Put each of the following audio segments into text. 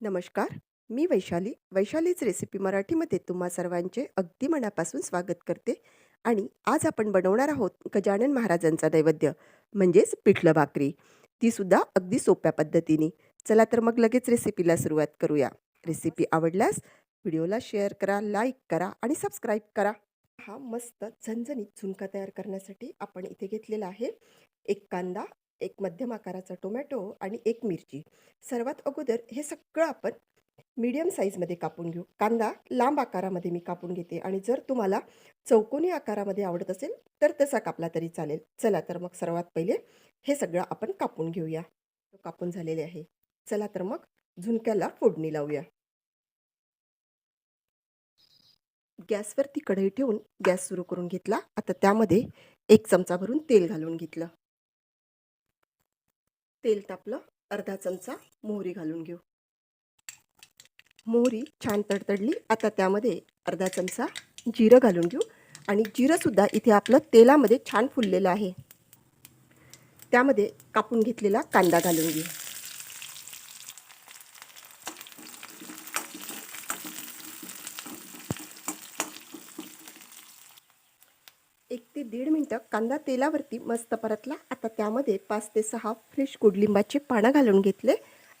नमस्कार मी वैशाली. वैशालीच रेसिपी मराठीमध्ये तुम्हा सर्वांचे अगदी मनापासून स्वागत करते आणि आज आपण बनवणार आहोत गजानन महाराजांचा नैवेद्य म्हणजेच पिठलं भाकरी. तीसुद्धा अगदी सोप्या पद्धतीने. चला तर मग लगेच रेसिपीला सुरुवात करूया. रेसिपी आवडल्यास व्हिडिओला शेअर करा लाईक करा आणि सबस्क्राईब करा. हा मस्त झणझणीत झुणका तयार करण्यासाठी आपण इथे घेतलेला आहे एक कांदा एक मध्यम आकाराचा टोमॅटो आणि एक मिरची. सर्वात अगोदर हे सगळं आपण मीडियम साईजमध्ये कापून घेऊ. कांदा लांब आकारामध्ये मी कापून घेते आणि जर तुम्हाला चौकोनी आकारामध्ये आवडत असेल तर तसा कापला तरी चालेल. चला तर मग सर्वात पहिले हे सगळं आपण कापून घेऊया. कापून झालेले आहे. चला तर मग झुणक्याला फोडणी लावूया. गॅसवरती कढई ठेवून गॅस सुरू करून घेतला. आता त्यामध्ये एक चमचा भरून तेल घालून घेतलं. तेल तापलं अर्धा चमचा मोहरी घालून घेऊ. मोहरी छान तडतडली आता त्यामध्ये अर्धा चमचा जिरं घालून घेऊ. आणि जिरंसुद्धा इथे आपलं तेलामध्ये छान फुललेलं आहे. त्यामध्ये कापून घेतलेला कांदा घालून घेऊ एक ते दीड मिनटं कांदा तेलावरती मस्त परतला. आता त्यामध्ये पाच ते सहा फ्रेश कोडलिंबाचे पानं घालून घेतले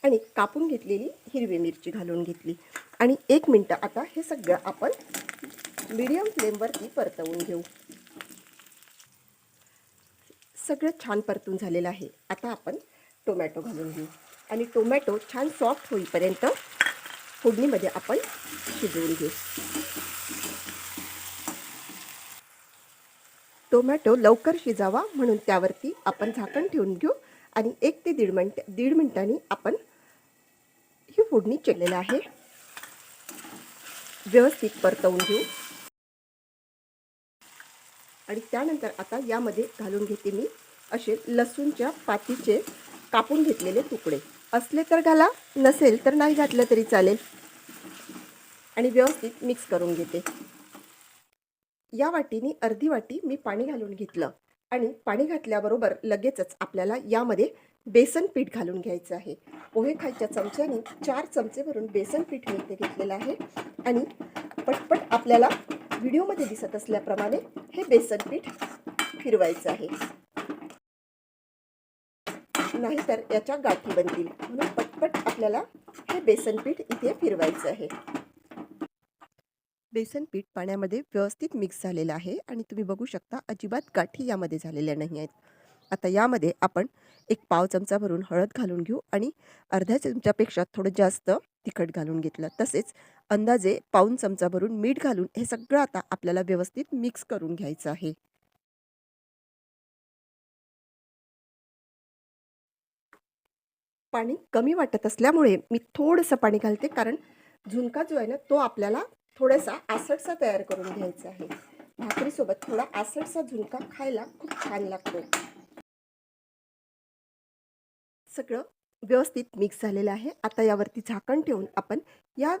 आणि कापून घेतलेली हिरवी मिरची घालून घेतली. आणि एक मिनटं आता हे सगळं आपण मीडियम फ्लेमवरती परतवून घेऊ. सगळं छान परतून झालेलं आहे. आता आपण टोमॅटो घालून घेऊ. आणि टोमॅटो छान सॉफ्ट होईपर्यंत फोडणीमध्ये आपण शिजवून घेऊ. टोमॅटो लवकर शिजावा म्हणून त्यावरती आपण झाकण ठेवून घेऊ आणि एक ते दीड मिनट दीड मिनटांनी आपण ही फोडणी चिरलेलं आहे. व्यवस्थित परतवून घेऊ. आणि त्यानंतर आता यामध्ये घालून घेते मी असे लसूणच्या पातीचे कापून घेतलेले तुकडे. असले तर घाला नसेल तर नाही घातलं तरी चालेल. आणि व्यवस्थित मिक्स करून घेते. या वाटीने अर्धी वाटी मी पाणी घालून घेतलं. आणि पाणी घातल्याबरोबर लगेचच आपल्याला यामध्ये बेसन पीठ घालून घ्यायचं आहे. पोहे खायच्या चमच्याने चार चमचे भरून बेसन पीठ मी इथे घेतलेलं आहे. आणि पटपट आपल्याला व्हिडिओमध्ये दिसत असल्याप्रमाणे हे बेसन पीठ फिरवायचं आहे. नाहीतर याच्या गाठी बनतील. म्हणून पटपट आपल्याला हे बेसन पीठ इथे फिरवायचं आहे. बेसन पीठ पाण्यामध्ये व्यवस्थित मिक्स झालेलं आहे आणि तुम्ही बघू शकता अजिबात गाठी यामध्ये झालेल्या नाही आहेत. आता यामध्ये आपण एक पाव चमचा भरून हळद घालून घेऊ आणि अर्ध्या चमच्यापेक्षा थोडं जास्त तिखट घालून घेतलं. तसेच अंदाजे पाऊन चमचा भरून मीठ घालून हे सगळं आता आपल्याला व्यवस्थित मिक्स करून घ्यायचं आहे. पाणी कमी वाटत असल्यामुळे मी थोडंसं पाणी घालते कारण झुणका जो आहे ना तो आपल्याला थोडासा आसडसा तयार करून घ्यायचा आहे. भाकरीसोबत थोडा आसडसा झुणका खायला खूप छान लागतो. सगळं व्यवस्थित मिक्स झालेलं आहे. आता यावरती झाकण ठेवून आपण या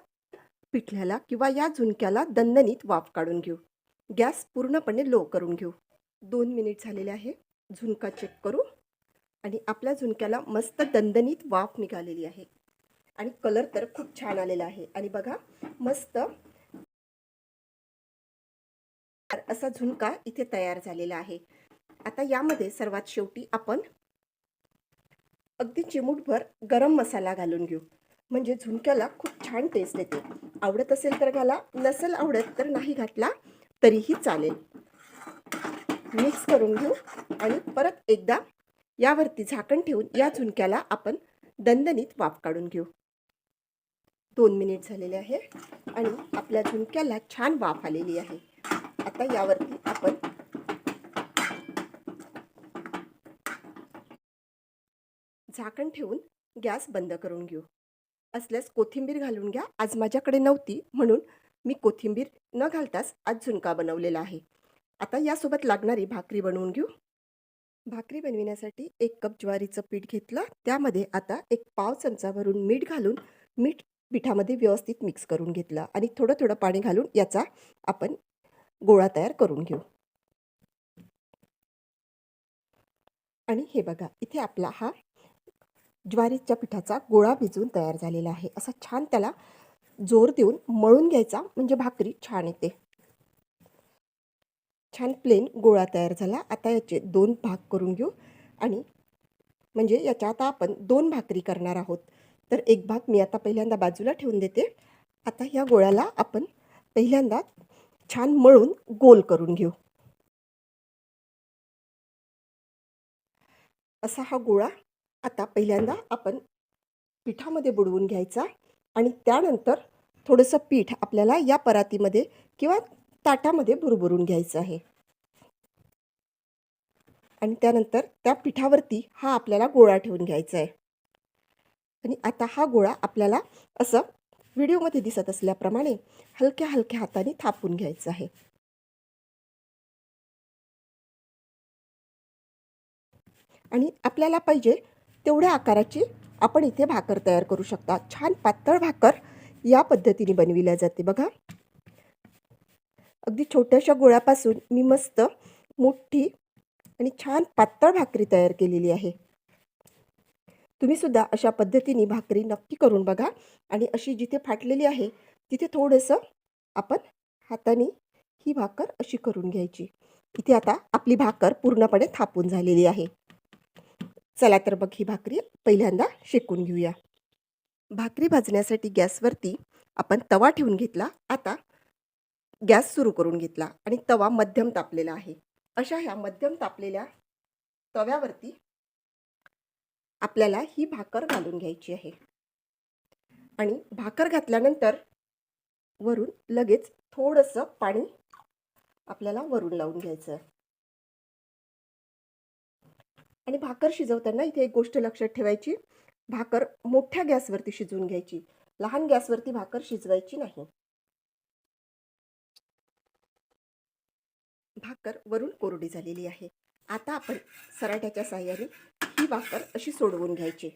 पिठल्याला किंवा या झुणक्याला दणदणीत वाफ काढून घेऊ. गॅस पूर्णपणे लो करून घेऊ. दोन मिनिट झालेले आहे. झुणका चेक करू. आणि आपल्या झुणक्याला मस्त दणदणीत वाफ निघालेली आहे. आणि कलर तर खूप छान आलेला आहे. आणि बघा मस्त असा झुणका इथे तयार झालेला आहे. आता यामध्ये सर्वात शेवटी आपण अगदी चिमूटभर गरम मसाला घालून घेऊ. म्हणजे झुणक्याला खूप छान टेस्ट येते. आवडत असेल तर घाला नसेल आवडत तर नाही घातला तरीही चालेल. मिक्स करून घेऊ आणि परत एकदा यावरती झाकण ठेवून या झुणक्याला आपण दणदणीत वाफ काढून घेऊ. दोन मिनिट झालेले आहे आणि आपल्या झुणक्याला छान वाफ आलेली आहे. आता यावरती आपण झाकण ठेवून गॅस बंद करून घेऊ. असल्यास कोथिंबीर घालून घ्या. आज माझ्याकडे नव्हती म्हणून मी कोथिंबीर न घालताच आज झुणका बनवलेला आहे. आता यासोबत लागणारी भाकरी बनवून घेऊ. भाकरी बनविण्यासाठी एक कप ज्वारीचं पीठ घेतलं. त्यामध्ये आता एक पाव चमचा भरून मीठ घालून मीठ पिठामध्ये व्यवस्थित मिक्स करून घेतलं आणि थोडं थोडं पाणी घालून याचा आपण गोळा तयार करून घेऊ. आणि हे बघा इथे आपला हा ज्वारीच्या पिठाचा गोळा भिजून तयार झालेला आहे. असा छान त्याला जोर देऊन मळून घ्यायचा म्हणजे भाकरी छान येते. छान प्लेन गोळा तयार झाला. आता याचे दोन भाग करून घेऊ आणि म्हणजे याच्या आता आपण दोन भाकरी करणार आहोत. तर एक भाग मी आता पहिल्यांदा बाजूला ठेवून देते. आता ह्या गोळ्याला आपण पहिल्यांदा छान मळून गोल करून घेऊ. असा हा गोळा आता पहिल्यांदा आपण पिठामध्ये बुडवून घ्यायचा आणि त्यानंतर थोडंसं पीठ आपल्याला या परातीमध्ये किंवा ताटामध्ये भुरभुरून घ्यायचं आहे. आणि त्यानंतर त्या पिठावरती हा आपल्याला गोळा ठेवून घ्यायचा आहे. आणि आता हा गोळा आपल्याला असं व्हिडिओमध्ये दिसत असल्याप्रमाणे हलक्या हलक्या हाताने थापून घ्यायचं आहे. आणि आपल्याला पाहिजे तेवढ्या आकाराची आपण इथे भाकर तयार करू शकता. छान पातळ भाकर या पद्धतीने बनविल्या जाते बघा. अगदी छोट्याशा गोळ्यापासून मी मस्त मोठी आणि छान पातळ भाकरी तयार केलेली आहे. तुम्ही सुद्धा अशा पद्धतीने भाकरी नक्की करून बघा आणि अशी जिथे फाटलेली आहे तिथे थोडंसं आपण हाताने ही भाकर अशी करून घ्यायची. इथे आता आपली भाकर पूर्णपणे थापून झालेली आहे. चला तर बघ ही भाकरी पहिल्यांदा शेकून घेऊया. भाकरी भाजण्यासाठी गॅसवरती आपण तवा ठेवून घेतला. आता गॅस सुरू करून घेतला आणि तवा मध्यम तापलेला आहे. अशा ह्या मध्यम तापलेल्या तव्यावरती आपल्याला ही भाकर घालून घ्यायची आहे. आणि भाकर घातल्यानंतर वरून लगेच थोडंसं पाणी आपल्याला वरून लावून घ्यायचं आणि भाकर शिजवताना इथे एक गोष्ट लक्षात ठेवायची भाकर मोठ्या गॅसवरती शिजवून घ्यायची. लहान गॅसवरती भाकर शिजवायची नाही. भाकर वरून कोरडी झालेली आहे. आता आपण सराट्याच्या साह्याने ही भाकर अशी सोडवून घ्यायची.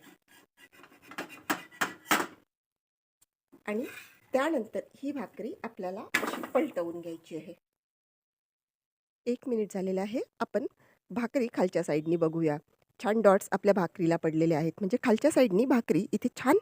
आणि त्यानंतर ही भाकरी आपल्याला अशी पलटवून घ्यायची आहे. एक मिनिट झालेला आहे. आपण भाकरी खालच्या साईडनी बघूया. छान डॉट्स आपल्या भाकरीला पडलेले आहेत. म्हणजे खालच्या साईडनी भाकरी इथे छान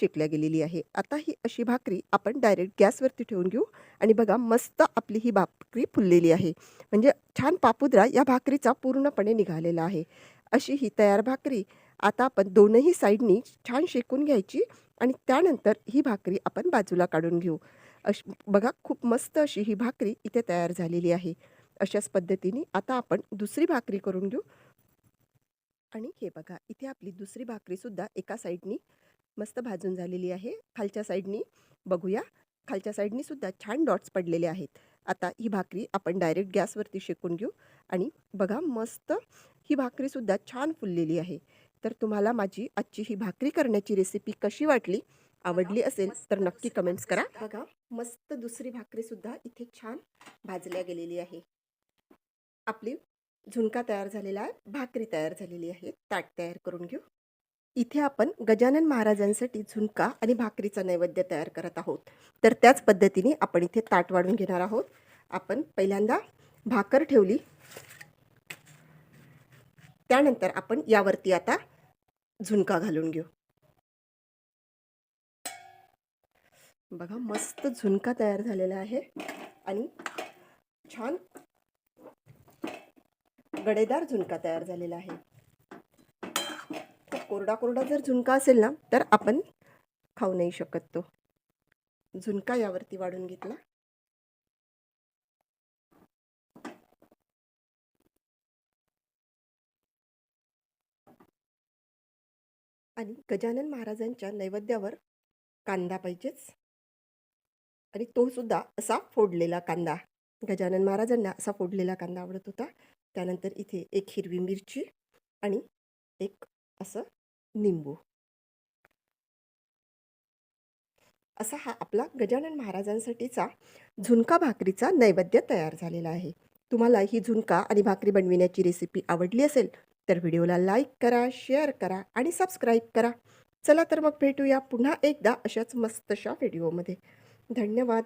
शेकल्या गेलेली आहे. आता ही अशी भाकरी आपण डायरेक्ट गॅसवरती ठेवून घेऊ. आणि बघा मस्त आपली ही भाकरी फुललेली आहे. म्हणजे छान पापुद्रा या भाकरीचा पूर्णपणे निघालेला आहे. अशी ही तयार भाकरी. आता आपण दोनही साईडनी छान शेकून घ्यायची आणि त्यानंतर ही भाकरी आपण बाजूला काढून घेऊ. अश बघा खूप मस्त अशी ही भाकरी इथे तयार झालेली आहे. अशाच पद्धतीने आता आपण दुसरी भाकरी करून घेऊ. आणि हे बघा इथे आपली दुसरी भाकरीसुद्धा एका साईडनी मस्त भाजून झालेली आहे. खालच्या साईडनी बघूया. खालच्या साईडनी सुद्धा छान डॉट्स पडलेले आहेत. आता ही भाकरी आपण डायरेक्ट गॅसवरती शेकून घेऊ. आणि बघा मस्त ही भाकरीसुद्धा छान फुललेली आहे. तर तुम्हाला माझी आजची ही भाकरी करण्याची रेसिपी कशी वाटली आवडली असेल तर नक्की कमेंट्स करा. बघा मस्त दुसरी भाकरीसुद्धा इथे छान भाजल्या गेलेली आहे. आपली झुणका तयार झालेला आहे भाकरी तयार झालेली आहे. ताट तयार करून घेऊ. इथे आपण गजानन महाराजांसाठी झुणका आणि भाकरीचा नैवेद्य तयार करत आहोत. तर त्याच पद्धतीने आपण इथे ताट वाढून घेणार आहोत. आपण पहिल्यांदा भाकर ठेवली. त्यानंतर आपण यावरती आता झुणका घालून घेऊ. बघा मस्त झुणका तयार झालेला आहे आणि छान गडेदार झुणका तयार झालेला आहे. कोरडा कोरडा जर झुणका असेल ना तर आपण खाऊ नाही शकत तो. झुणका यावरती वाढून घेतला. आणि गजानन महाराजांच्या नैवेद्यावर कांदा पाहिजेच. आणि तो सुद्धा असा फोडलेला कांदा. गजानन महाराजांना असा फोडलेला कांदा आवडत होता. त्यानंतर इथे एक हिरवी मिरची आणि एक असं निंबू. असा हा आपला गजानन महाराजांसाठीचा झुणका भाकरीचा नैवेद्य तयार झालेला आहे. तुम्हाला ही झुणका आणि भाकरी बनविण्याची रेसिपी आवडली असेल तर व्हिडिओला लाईक करा शेअर करा आणि सबस्क्राईब करा. चला तर मग भेटूया पुन्हा एकदा अशाच मस्तशा व्हिडिओमध्ये. धन्यवाद.